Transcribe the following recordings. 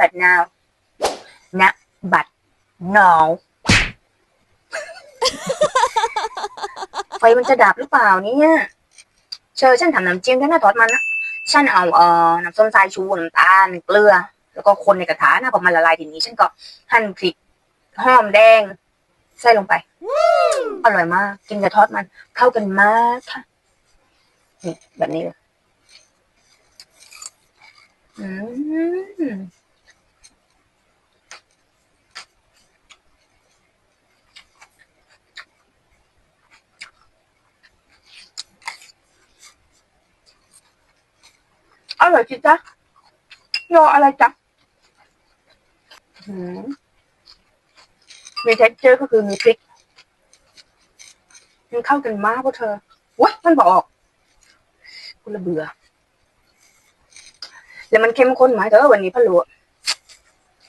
that but now ณบัดนาวไฟมันจะดับหรือเปล่าเนี่ยเชอฉันทำน้ำจิ้มด้วยนะทอดมันนะฉันเอาเอ่อน้ำส้มสายชูน้ำตาลเกลือ แล้วก็คนในกระทะนะพอมันละลายทีนี้ ฉันก็หั่นพริกหอมแดง ใส่ลงไปอร่อยมาก กินกับทอดมันเข้ากันมากค่ะนี่แบบนี้เลยอืม ร่อยจิจ๊ะรออะไรจ๊ะมมีเท็กเจอร์ก็คือมีพริกมันเข้ากันมากพวกเธอว้ยมันบอกกูละเบื่อ แล้วมันเข้มข้นไหมเธอวันนี้พะโล้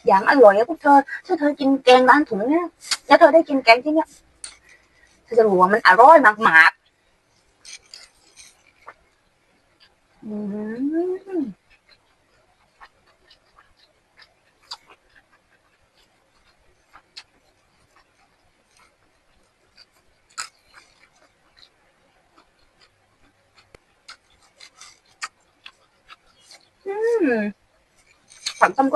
อย่างอร่อยอะพวกเธอ ถ้าเธอกินแกงร้านถุงเนี่ย แล้วเธอได้กินแกงที่เนี่ยเธอจะรู้ว่ามันอร่อยมากๆ Mm-hmm. Mm. Bạn tâm.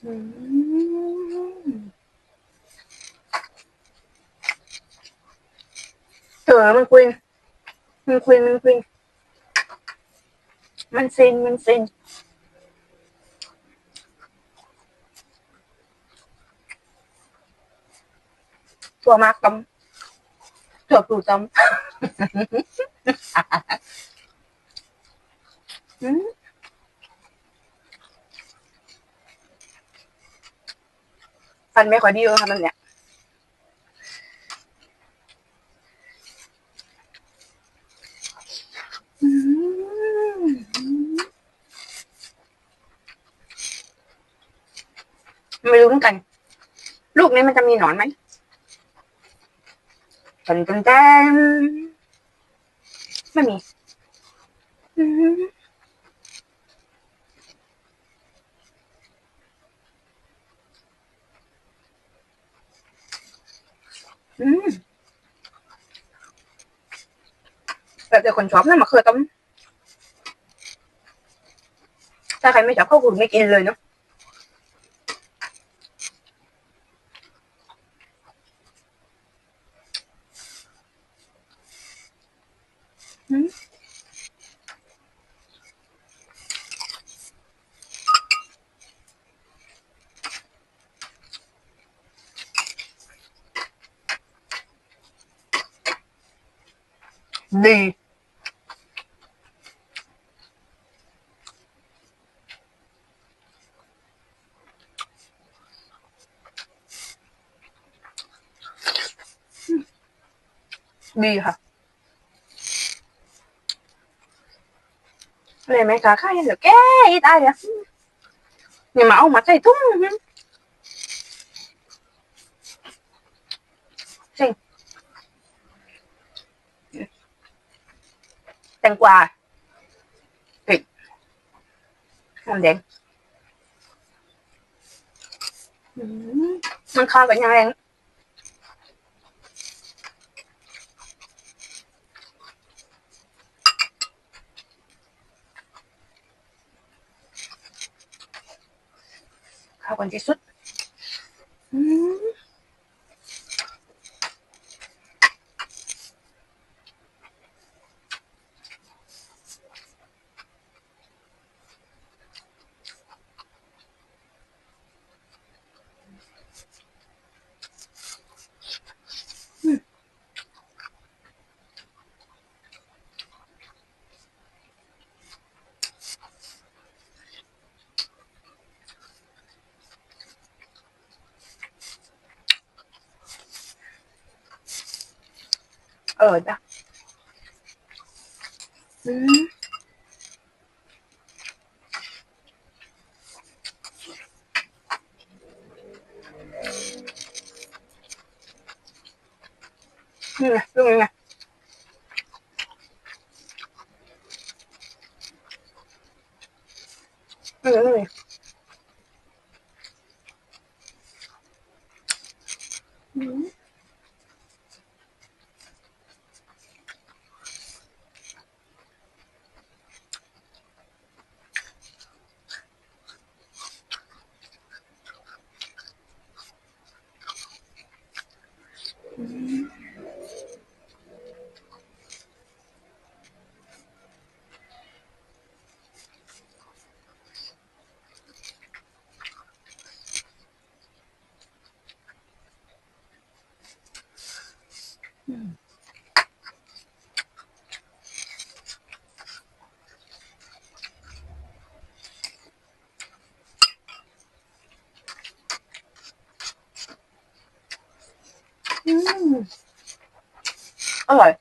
เออมันคุยมันคุยมันคุยมันซินมันซินตัวมากตำตัวปลูตำอืม ฟันไม่ค่อยดีเลยค่ะมันเนี่ยไม่รู้เหมือนกัน ลูกนี้มันจะมีหนอนไหมตันตันแตนไม่มี อืม แบบเดี๋ยวคนชอบนะมะเขือต้มถ้าใครไม่ชอบก็คือไม่กินเลยเนาะอืม đi. Đi hả? Này mẹ cả khai được cái ít ai vậy nhưng mà ông mà thầy thúng. Sim. แกอีตายเดี๋ยวอย่ามาเอามาใส่ทุ่งจริงแตงกวาพริกหอมแดงอืมมันเข้ากันยังไงเข้ากันที่สุดอืม 哦我的。嗯。嗯那个那个那个 Gracias. oh,